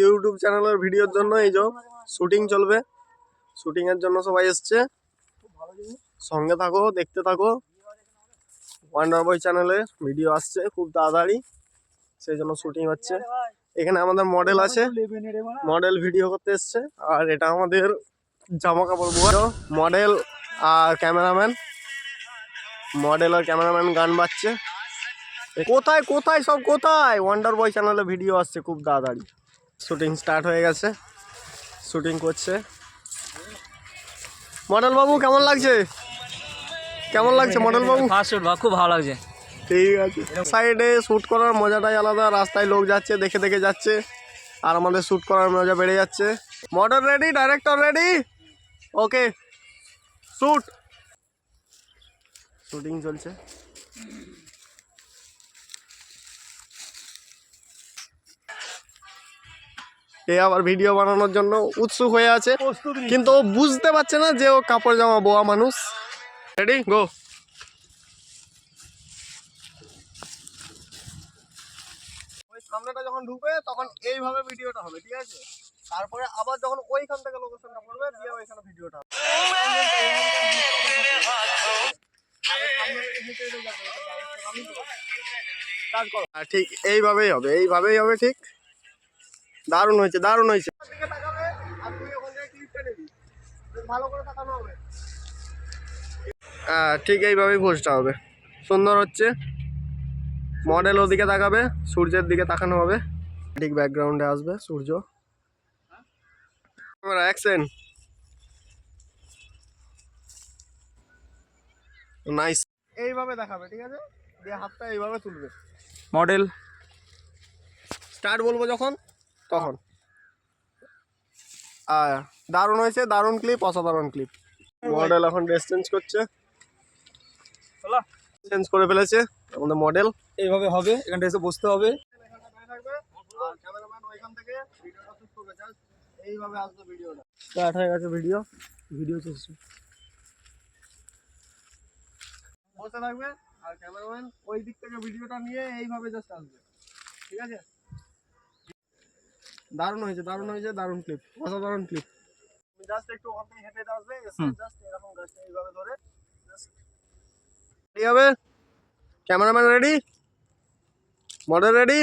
YouTube চ্যানেলের ভিডিওর জন্য এই যে শুটিং চলবে। শুটিং এর জন্য সবাই এসছে। সঙ্গে থাকো, দেখতে থাকো। ওয়ান্ডার বয় চ্যানেলে ভিডিও আসছে খুব তাড়াতাড়ি। সেই জন্য শুটিং হচ্ছে। এখানে আমাদের মডেল আছে। মডেল ভিডিও করতে এসছে। আর এটা আমাদের জামা কাপড় বোয়ারও মডেল আর ক্যামেরাম্যান মডেল আর ক্যামেরাম্যান গান বাজছে। কোথায় কোথায় সব, কোথায়? ওয়ান্ডার বয় চ্যানেলে ভিডিও আসছে খুব তাড়াতাড়ি। শুটিং স্টার্ট হয়ে গেছে। শুটিং করছে। মডেল বাবু কেমন লাগছে? কেমন লাগছে মডেল বাবু? ফার্স্ট শুট খুব ভালো লাগছে। ঠিক আছে। সাইডে শ্যুট করার মজাটাই আলাদা রাস্তায় লোক যাচ্ছে দেখে দেখে যাচ্ছে আর আমাদের শ্যুট করার মজা বেড়ে যাচ্ছে। Model ready director ready okay shoot shooting চলছে। এ আবার ভিডিও বানানোর জন্য উৎসুক হয়ে আছে। কিন্তু ও বুঝতে পারছে না যে ও কাপড় জামা বোয়া মানুষ। রেডি গো ওই সামনেটা যখন ঢুকবে তখন এইভাবে ভিডিওটা হবে ঠিক আছে? তারপরে আবার যখন ওইখান থেকে লোকেশনটা পড়বে দিয়ে ওইখানে ভিডিওটা। হ্যাঁ, ঠিক এইভাবেই হবে এইভাবেই হবে ঠিক? দারুণ হয়েছে দারুণ হয়েছে। হ্যাঁ ঠিক এইভাবেই পোস্টটা হবে। সুন্দর হচ্ছে। মডেল ওদিকে তাকাবে সূর্যের দিকে তাকানো হবে। ঠিক ব্যাকগ্রাউন্ডে আসবে সূর্য। ক্যামেরা অ্যাকশন নাইস এইভাবে দেখাবে ঠিক আছে? দিয়ে হাতটা এইভাবে তুলবে। মডেল। স্টার্ট বলব যখন। তখন। দারুণ হয়েছে দারুণ ক্লিপ অসাধারণ ক্লিপ মডেল এখন ড্রেস চেঞ্জ করছে। চেঞ্জ করে ফেলেছে আমাদের মডেল এইভাবে হবে এখানটা এসে বসতে হবে। এইভাবে আসবে ভিডিওটা। স্টার্ট হয়ে গেছে ভিডিও ভিডিও চলছে বসে থাকবে আর ক্যামেরাম্যান ওই দিক থেকে ভিডিওটা নিয়ে এইভাবে জাস্ট আসবে। ঠিক আছে? দারুণ হয়েছে দারুণ হয়েছে দারুণ ক্লিপ অসাধারণ ক্লিপ জাস্ট একটু ওখান থেকে হেঁটে আসবে জাস্ট এরকম গাছটা এইভাবে ধরে রেডি হবে? Cameraman ready model ready